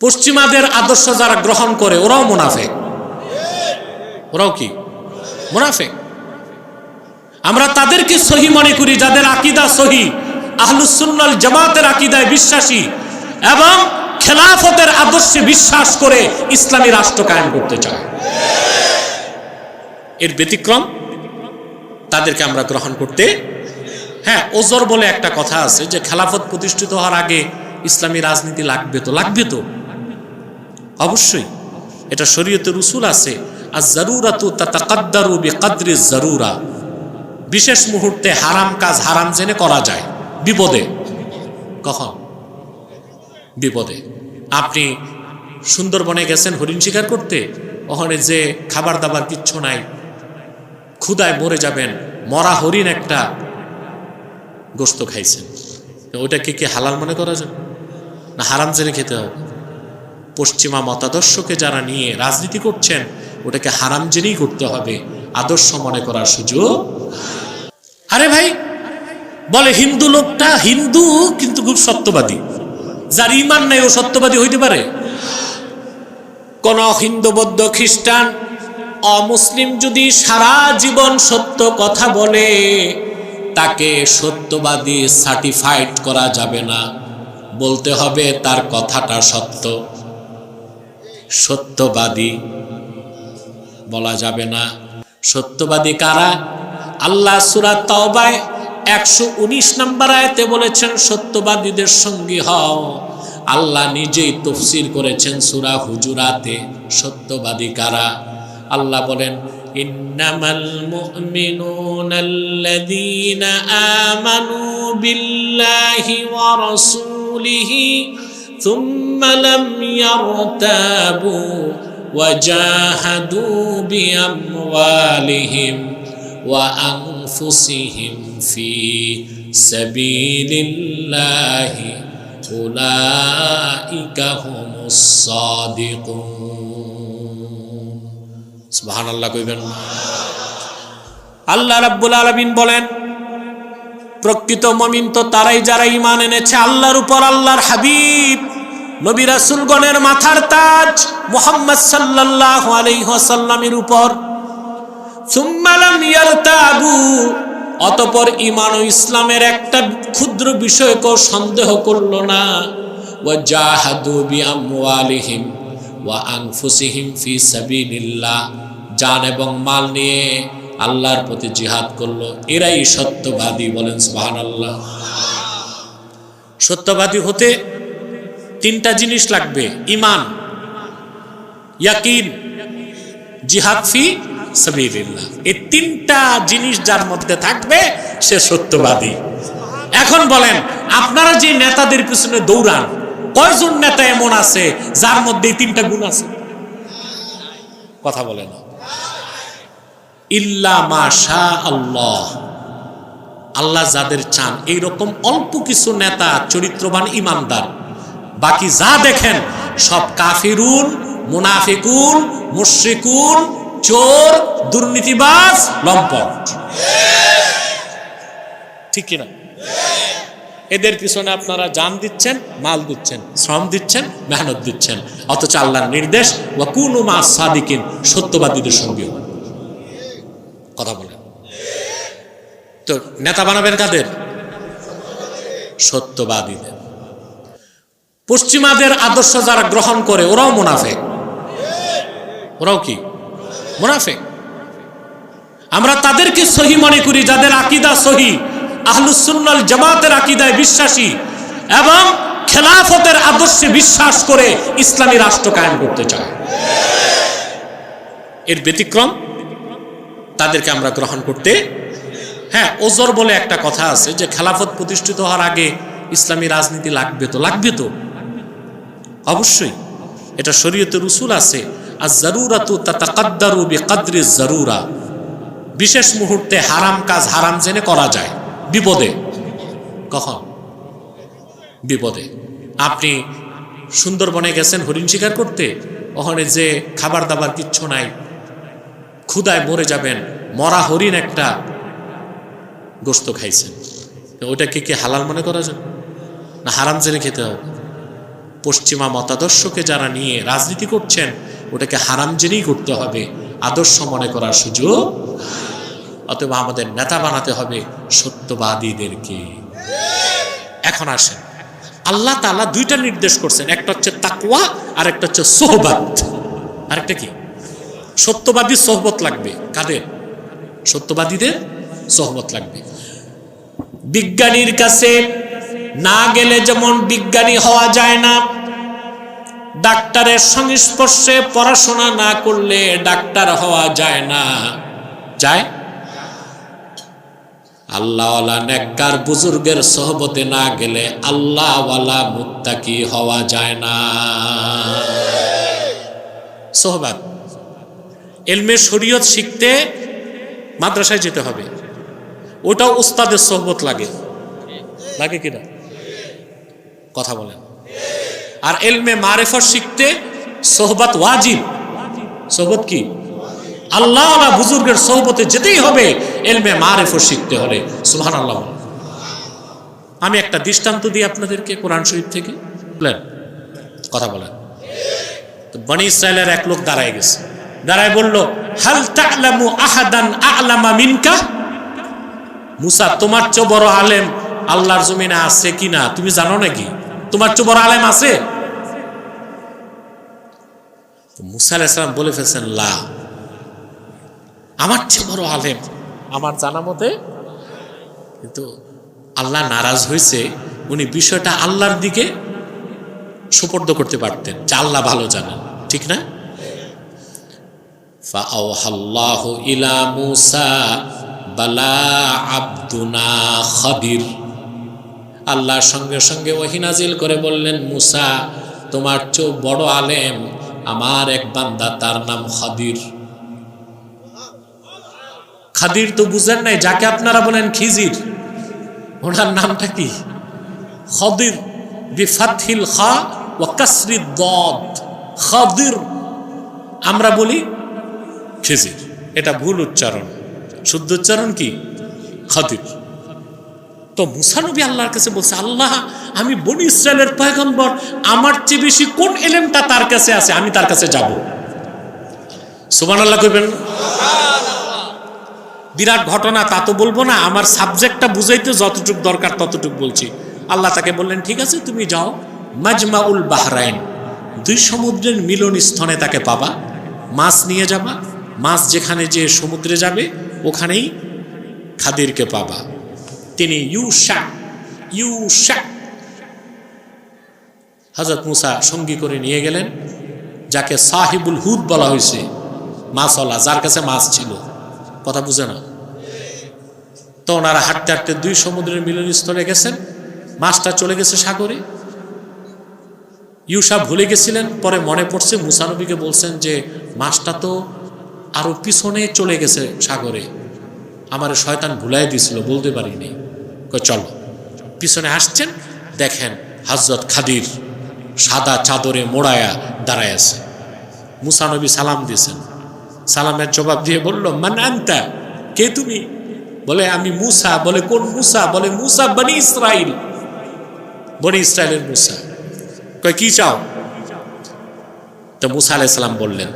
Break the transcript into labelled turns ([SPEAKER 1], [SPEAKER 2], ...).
[SPEAKER 1] পশ্চিমাদের আদর্শ যারা গ্রহণ করে, ওরাও মুনাফে ওরাও কি? মুনাফে আমরা তাদেরকে সহি মনে করি, যাদের আকিদা সহি জামাতের আকিদায় বিশ্বাসী এবং খেলাফতের আদর্শে বিশ্বাস করে ইসলামী রাষ্ট্র কায়েম করতে চায়। এর ব্যতিক্রম, তাদেরকে আমরা গ্রহণ করতে হ্যাঁ ওজর বলে একটা কথা আছে যে, খেলাফত প্রতিষ্ঠিত হওয়ার আগে ইসলামী রাজনীতি লাগবে তো লাগবে তো। অবশ্যই, এটা শরীয়তের উসুল আছে আর জারুরাতু তাতাকাদ্দারু বিকাদ্রি জারুরা। বিশেষ মুহূর্তে হারাম কাজ হারাম জেনে করা যায়। বিপদে। কখন? বিপদে। আপনি সুন্দরবনে গেছেন হরিণ শিকার করতে, ওখানে যে খাবার দাবার কিচ্ছু নাই ক্ষুদায় মরে যাবেন, মরা হরিণ একটা গোস্ত খাইছেন। ওইটাকে কি হালাল মনে করা যায়? না হারাম জেনে খেতে হবে। পশ্চিমা মতাদর্শকে যারা নিয়ে রাজনীতি করছেন, ওটাকে হারাম জেনেই করতে হবে। আদর্শ মনে করার সুযোগ আরে ভাই, বলে হিন্দু লোকটা হিন্দু কিন্তু খুব সত্যবাদী। যার ইমান নাই ও সত্যবাদী হইতে পারে। কোন হিন্দু, বৌদ্ধ, খ্রিস্টান, অমুসলিম যদি সারা জীবন সত্য কথা বলে, তাকে সত্যবাদী সার্টিফাইড করা যাবে না। বলতে হবে তার কথাটা সত্য। সত্যবাদী বলা যাবে না। সত্যবাদী কারা? আল্লাহ সুরা তওবায় একশো উনিশ নম্বর আয়তে বলেছেন, সত্যবাদীদের সঙ্গী হও। আল্লাহ নিজেই তফসির করেছেন সুরা হুজুরাতে, সত্যবাদী কারা? আল্লাহ বলেন, ইন্নামাল মুমিনুনাল্লাযীনা আমানু বিল্লাহি ওয়া রাসূলিহি ثم لم يرتابوا وجاهدوا بأموالهم وأنفسهم في سبيل الله أولئك هم الصادقون سبحان الله কইবেন আল্লাহ রাব্বুল আলামিন বলেন প্রকৃত মমিন তো তারাই যারা ইমান এনেছে আল্লাহর উপর আল্লাহর হাবিব নবী রাসূলগণের মাথার তাজ মোহাম্মদ সাল্লাল্লাহু আলাইহি ওয়াসাল্লামের উপর। অতপর ইমান ও ইসলামের একটা ক্ষুদ্র বিষয়কেও সন্দেহ করল না। ওয়া জাহাদু বিআমওয়ালিহিম ওয়া আনফুসিহিম ফি সাবিলিল্লাহ। জান এবং মাল নিয়ে আল্লাহর প্রতি জিহাদ করল। এরাই সত্যবাদী বলেন সুবহানাল্লাহ। সত্যবাদী হতে তিনটা জিনিস লাগবে ইমান ইয়াকিন, জিহাদ ফি সাবিলিল্লাহ। এই তিনটা জিনিস যার মধ্যে থাকবে, সে সত্যবাদী। এখন বলেন, আপনারা যে নেতাদের পিছনে দৌড়ান, কয়জন নেতা এমন আছে যার মধ্যে এই তিনটা গুণ আছে? কথা বলে না। ইল্লা মাশা আল্লাহ আল্লাহ যাদের চান, এইরকম অল্প কিছু নেতা, চরিত্রবান ইমানদার বাকি যা দেখেন, সব কাফিরুন, মুনাফিকুন, মুশরিকুন, চোর, দুর্নীতিবাজ, লম্পট। ঠিক কিনা? এদের পিছনে আপনারা জান দিচ্ছেন, মাল দিচ্ছেন, শ্রম দিচ্ছেন, মেহনত দিচ্ছেন। অথচ আল্লাহর নির্দেশ বা কোনো মা সাদিকিন, সত্যবাদীদের সঙ্গেও। কথা বলেন। তো নেতা বানাবেন কাদের? সত্যবাদীদের। পশ্চিমাদের আদর্শ যারা গ্রহণ করে, ওরাও মুনাফে। ওরাও কি? মুনাফে। আমরা তাদেরকে সহি মনে করি, যাদের আকিদা সহি, আহলুসুন্নাল জামাতের আকিদায় বিশ্বাসী এবং খেলাফতের আদর্শে বিশ্বাস করে ইসলামী রাষ্ট্র কায়েম করতে চায়। এর ব্যতিক্রম, তাদেরকে আমরা গ্রহণ করতে হ্যাঁ ওজর বলে একটা কথা আছে যে, খেলাফত প্রতিষ্ঠিত হওয়ার আগে ইসলামী রাজনীতি লাগবে তো? লাগবে তো। অবশ্যই। এটা শরীয়তের উসুল আছে। আর জারুরাতু তাতাকাদ্দারু বিকাদ্রি জারুরা। বিশেষ মুহূর্তে হারাম কাজ হারাম জেনে করা যায়। বিপদে। কখন? বিপদে। আপনি সুন্দরবনে গেছেন হরিণ শিকার করতে। ওখানে যে খাবার দাবার কিচ্ছু নাই। ক্ষুদায় মরে যাবেন। মরা হরিণ একটা গোস্ত খাইছেন। ওটাকে কি হালাল মনে করা যায়? না হারাম জেনে খেতে হবে? পশ্চিমা মতাদর্শকে যারা নিয়ে রাজনীতি করছেন, ওটাকে হারাম জেনেই করতে হবে। আদর্শ মনে করার সুযোগ অথবা আমাদের নেতা বানাতে হবে সত্যবাদীদেরকে। এখন আসেন। আল্লাহ তালা দুইটা নির্দেশ করছেন। একটা হচ্ছে তাকুয়া আর একটা হচ্ছে সোহবাত। আরেকটা কি? সত্যবাদী সোহবত লাগবে। কাদের? সত্যবাদীদের সোহবত লাগবে। বিজ্ঞানীর কাছে না গেলে যেমন বিজ্ঞানী হওয়া যায় না। ডাক্তারের সংস্পর্শে পড়াশোনা না করলে ডাক্তার হওয়া যায় না। যায়? আল্লাহওয়ালা নেককার বুজুর্গের সহবতে না গেলে আল্লাহওয়ালা মুত্তাকি হওয়া যায় না। সোহবাদ এলমে শরীয়ত শিখতে মাদ্রাসায় যেতে হবে। ওটাও উস্তাদের সোহবত লাগে। লাগে কিনা? কথা বলেন। আর এলমে মারেফত শিখতে সোহবত ওয়াজিব। সোহবত কি? আল্লাহ বুজুর্গের সোহবতে যেতেই হবে, এলমে মারেফত শিখতে হলে। সুহান আল্লাহ আমি একটা দৃষ্টান্ত দিই আপনাদেরকে কোরআন শরীফ থেকে। কথা বলেন। তো বনি ইসরায়েলের এক লোক দাঁড়ায় গেছে। দাঁড়ায় বলল, হাল তা'লামু আহাদান আ'লামা মিনকা? মুসা, তোমার চেয়ে বড় আলেম আল্লাহর জমিনে আছে কি না তুমি জানো নাকি? তোমার চেয়ে বড় আলেম আছে? মুসা আলাইসালাম বলে ফেলছেন, লা, আমার চেয়ে বড় আলেম, আমার জানা মতে কিন্তু আল্লাহ নারাজ হয়েছে, উনি বিষয়টা আল্লাহর দিকে সুপর্দ করতে পারতেন, যে আল্লাহ ভালো জানেন, ঠিক না? ইলা মুসা, বালা আব্দুনা খাদির আল্লাহর সঙ্গে সঙ্গে ওহিনাজিল করে বললেন, মুসা, তোমার চো বড় আলেম আমার এক বান্দা, তার নাম খাদির। খাদির তো বুঝেন নাই, যাকে আপনারা বলেন খিজির। ওনার নামটা কি? খদির বিফাতহিল খা ও কাসরি দদ। খদির, আমরা বলি খিজির। এটা ভুল উচ্চারণ। শুদ্ধ উচ্চারণ কি? খদির। তো মুসানবী আল্লাহর কাছে বলছে, আল্লাহ, আমি বনি ইসরায়েলের পয়গম্বর, আমার চেয়ে বেশি কোন এলেমটা তার কাছে আছে? আমি তার কাছে যাব। সুবান আল্লাহ কইবেন। বিরাট ঘটনা, তা তো বলব না, আমার সাবজেক্টটা বুঝাইতে যতটুক দরকার ততটুক বলছি। আল্লাহ তাকে বললেন, ঠিক আছে, তুমি যাও, মাজমাউল বাহরাইন, দুই সমুদ্রের মিলন স্থানে তাকে পাবা, মাছ নিয়ে যাবা, মাছ যেখানে যে সমুদ্রে যাবে, ওখানেই খাদিরকে পাবা। তিনি ইউশা ইউশা। হজরত মুসা সঙ্গী করে নিয়ে গেলেন, যাকে সাহিবুল হুদ বলা হয়েছে। মাছওয়ালা যার কাছে মাছ ছিল। কথা বুঝে না তো ওনারা হাঁটতে হাঁটতে দুই সমুদ্রের মিলনস্থলে গেছেন, মাছটা চলে গেছে সাগরে। ইউসা ভুলে গেছিলেন, পরে মনে পড়ছে মুসানবীকে বলছেন যে, মাছটা তো আরও পিছনে চলে গেছে সাগরে। আমার শয়তান ভুলাই দিছিল বলতে পারিনি। চলো। পিছনে আসছেন, দেখেন হজরত খাদির সাদা চাদরে মোড়ায়া দাঁড়ায় আছে। মুসানবী সালাম দিয়েছেন। সালামের জবাব দিয়ে বলল, মান আনতা? কে তুমি? বলে, আমি মুসা। বলে, কোন মুসা? বলে, মুসা বনি ইসরাইল। বনি ইসরায়েলের মুসা। কয়, কি চাও? তো মুসা আলাইসালাম বললেন